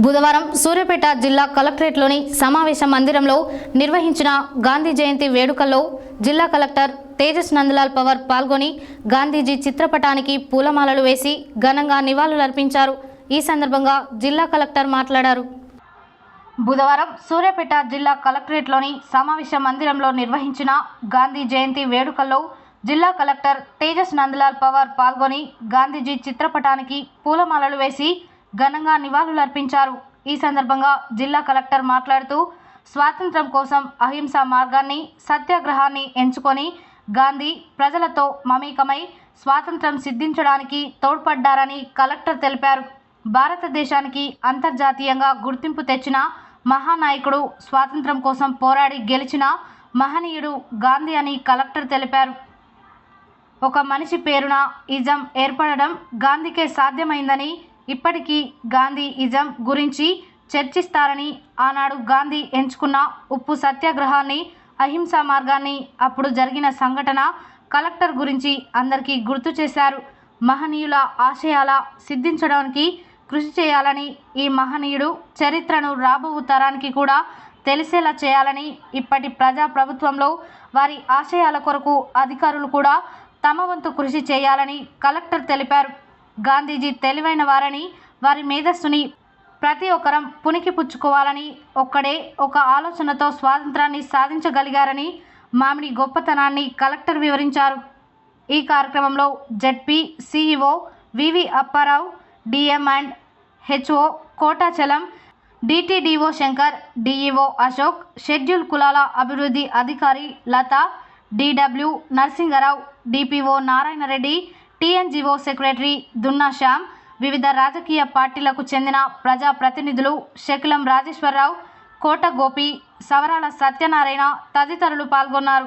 బుధవారం సూర్యాపేట జిల్లా కలెక్టరేట్లోని సమావేశ మందిరంలో నిర్వహించిన గాంధీ జయంతి వేడుకల్లో జిల్లా కలెక్టర్ తేజస్ నందలాల్ పవర్ పాల్గొని గాంధీజీ చిత్రపటానికి పూలమాలలు వేసి ఘనంగా నివాళులర్పించారు. ఈ సందర్భంగా జిల్లా కలెక్టర్ మాట్లాడారు. బుధవారం సూర్యాపేట జిల్లా కలెక్టరేట్లోని సమావేశ మందిరంలో నిర్వహించిన గాంధీ జయంతి వేడుకల్లో జిల్లా కలెక్టర్ తేజస్ నందలాల్ పవార్ పాల్గొని గాంధీజీ చిత్రపటానికి పూలమాలలు వేసి ఘనంగా నివాళులర్పించారు. ఈ సందర్భంగా జిల్లా కలెక్టర్ మాట్లాడుతూ స్వాతంత్రం కోసం అహింసా మార్గాన్ని సత్యాగ్రహాన్ని ఎంచుకొని గాంధీ ప్రజలతో మమేకమై స్వాతంత్రం సిద్ధించడానికి తోడ్పడ్డారని కలెక్టర్ తెలిపారు. భారతదేశానికి అంతర్జాతీయంగా గుర్తింపు తెచ్చిన మహానాయకుడు స్వాతంత్రం కోసం పోరాడి గెలిచిన మహనీయుడు గాంధీ అని కలెక్టర్ తెలిపారు. ఒక మనిషి పేరున ఇజం ఏర్పడడం గాంధీకే సాధ్యమైందని ఇప్పటికీ గాంధీ ఇజం గురించి చర్చిస్తారని ఆనాడు గాంధీ ఎంచుకున్న ఉప్పు సత్యాగ్రహాన్ని అహింసా మార్గాన్ని అప్పుడు జరిగిన సంఘటన కలెక్టర్ గురించి అందరికీ గుర్తు చేశారు. మహనీయుల ఆశయాల సిద్ధించడానికి కృషి చేయాలని ఈ మహనీయుడు చరిత్రను రాబో తరానికి కూడా తెలిసేలా చేయాలని ఇప్పటి ప్రజా ప్రభుత్వంలో వారి ఆశయాల కొరకు అధికారులు కూడా తమ వంతు కృషి చేయాలని కలెక్టర్ తెలిపారు. గాంధీజీ తెలివైన వారని వారి మేధస్సుని ప్రతి ఒక్కరం పునికి పుచ్చుకోవాలని ఒక్కడే ఒక ఆలోచనతో స్వాతంత్రాన్ని సాధించగలిగారని మామిడి గొప్పతనాన్ని కలెక్టర్ వివరించారు. ఈ కార్యక్రమంలో ZP CEO VV Apparao DM and HO Kotachalam DTDO Shankar DEO Ashok schedule కులాల అభివృద్ధి అధికారి Latha DW Narasingarao DPO Narayanareddy TNGO secretary Dunna Shyam వివిధ రాజకీయ పార్టీలకు చెందిన ప్రజా ప్రతినిధులు శకిలం రాజేశ్వరరావు కోట గోపి సవరాల సత్యనారాయణ తదితరులు పాల్గొన్నారు.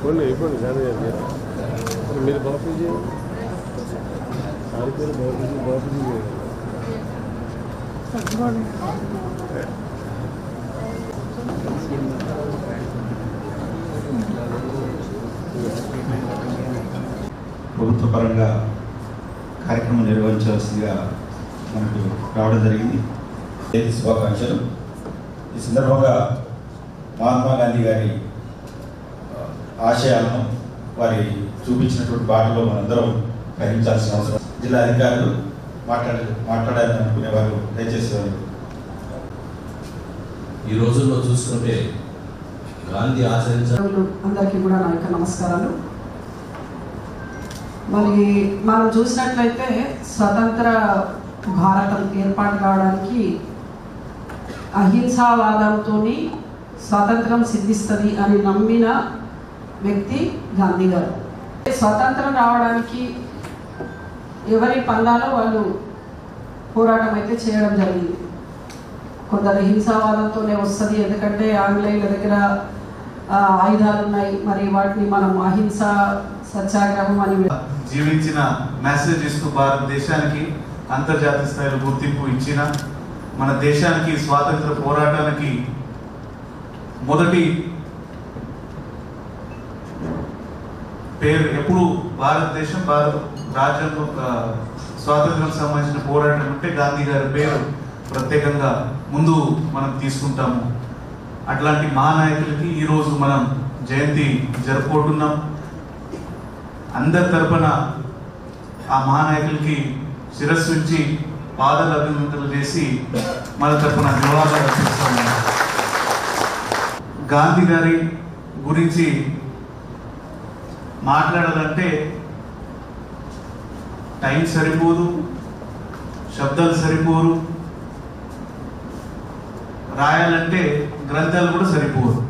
ఇవ్వండి ఇవ్వండి కానీ మీరు. బాపూజీ? సారి పేరు బాపూజీ బాపూజీ ప్రభుత్వ పరంగా కార్యక్రమం నిర్వహించవలసిందిగా మనకు రావడం జరిగింది. శుభాకాంక్షలు. ఈ సందర్భంగా మహాత్మా గాంధీ గారి ఆశయాలను వారి చూపించినటువంటి బాటలో మనందరం గ్రహించాల్సిన అవసరం. జిల్లా అధికారులు మాట్లాడ మాట్లాడాలని అనుకునే వారు దయచేసి వారు. ఈ రోజుల్లో చూసుకుంటే గాంధీ ఆచరించ మిత్రులు అందరికీ కూడా నా యొక్క నమస్కారాలు. మరి మనం చూసినట్లయితే స్వతంత్ర భారతం ఏర్పాటు కావడానికి అహింసావాదంతో స్వాతంత్రం సిద్ధిస్తుంది అని నమ్మిన వ్యక్తి గాంధీ గారు. స్వాతంత్రం రావడానికి ఎవరి పందాలో వాళ్ళు పోరాటం అయితే చేయడం జరిగింది. కొందరు హింసావాదంతోనే వస్తుంది ఎందుకంటే ఆంగ్లేయుల దగ్గర ఆయుధాలు ఉన్నాయి. మరి వాటిని మనం అహింస సత్యాగ్రహం అని జీవించిన మెసేజ్ ఇస్తూ భారతదేశానికి అంతర్జాతీయ స్థాయిలో గుర్తింపు ఇచ్చిన మన దేశానికి స్వాతంత్ర పోరాటానికి మొదటి పేరు ఎప్పుడు భారతదేశం భారత రాజ్యాంగం స్వాతంత్రం సంబంధించిన పోరాటం ఉంటే గాంధీ గారి పేరు ప్రత్యేకంగా ముందు మనం తీసుకుంటాము. అట్లాంటి మహానాయకులకి ఈరోజు మనం జయంతి జరుపుకుంటున్నాం. అందరి తరపున ఆ మహానాయకులకి శిరస్సు ఉంచి పాదలు అభినందనలు చేసి మన తరపున నివాళులు అర్పిస్తాము గాంధీ గారి గురించి మాట్లాడాలంటే టైం సరిపోదు శబ్దాలు సరిపోరు రాయాలంటే గ్రంథాలు కూడా సరిపోరు.